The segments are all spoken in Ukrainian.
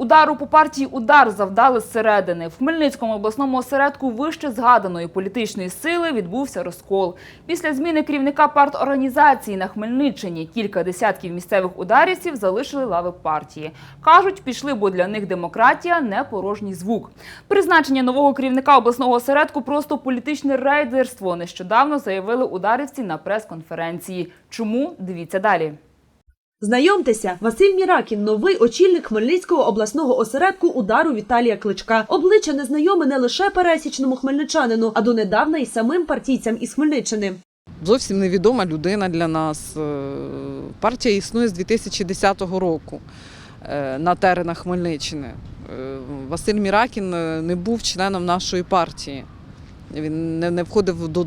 Удару по партії удар завдали зсередини. В Хмельницькому обласному осередку вище згаданої політичної сили відбувся розкол. Після зміни керівника парторганізації на Хмельниччині кілька десятків місцевих ударівців залишили лави партії. Кажуть, пішли, бо для них демократія не порожній звук. Призначення нового керівника обласного осередку просто політичне рейдерство. Нещодавно заявили ударівці на прес-конференції. Чому дивіться далі? Знайомтеся, Василь Міракін, новий очільник Хмельницького обласного осередку удару Віталія Кличка. Обличчя незнайоме не лише пересічному хмельничанину, а донедавна й самим партійцям із Хмельниччини. зовсім невідома людина для нас. Е, Партія існує з 2010 року е, на теренах Хмельниччини. Е, Василь Міракін не був членом нашої партії. Він не входив до,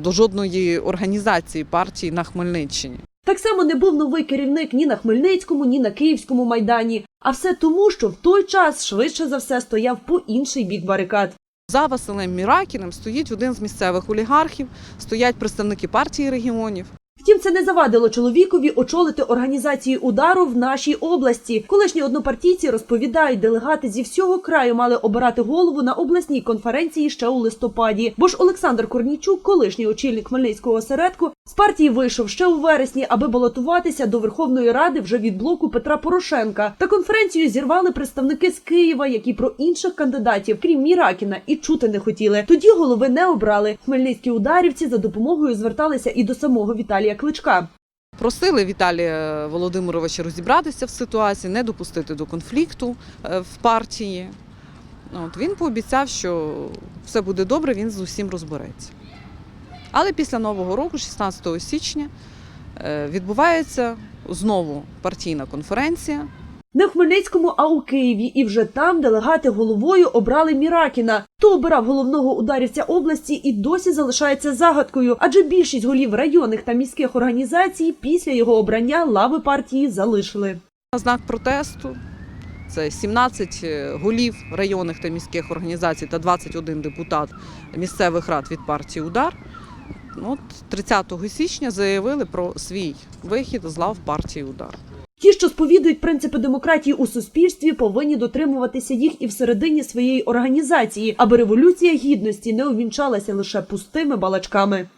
до жодної організації партії на Хмельниччині. Так само не був новий керівник ні на Хмельницькому, ні на Київському майдані. А все тому, що в той час швидше за все стояв по інший бік барикад. За Василем Міракіним стоїть один з місцевих олігархів, стоять представники партії регіонів. Втім, це не завадило чоловікові очолити організацію удару в нашій області. Колишні однопартійці розповідають, делегати зі всього краю мали обирати голову на обласній конференції ще у листопаді. Бо ж Олександр Корнійчук, колишній очільник Хмельницького осередку, з партії вийшов ще у вересні, аби балотуватися до Верховної Ради вже від блоку Петра Порошенка. Та конференцію зірвали представники з Києва, які про інших кандидатів, крім Міракіна, і чути не хотіли. Тоді голови не обрали. Хмельницькі ударівці за допомогою зверталися і до самого Віталія Кличка. Просили Віталія Володимировича розібратися в ситуації, не допустити до конфлікту е, в партії. От, він пообіцяв, що все буде добре, він з усім розбереться. Але після Нового року, 16 січня, е, відбувається знову партійна конференція. Не в Хмельницькому, а у Києві. І вже там делегати головою обрали Міракіна. Хто обирав головного ударівця області і досі залишається загадкою, адже більшість голів районних та міських організацій після його обрання лави партії залишили. На знак протесту це 17 голів районних та міських організацій та 21 депутат місцевих рад від партії Удар. От 30 січня заявили про свій вихід з лав партії Удар. Ті, що сповідують принципи демократії у суспільстві, повинні дотримуватися їх і всередині своєї організації, аби революція гідності не увінчалася лише пустими балачками.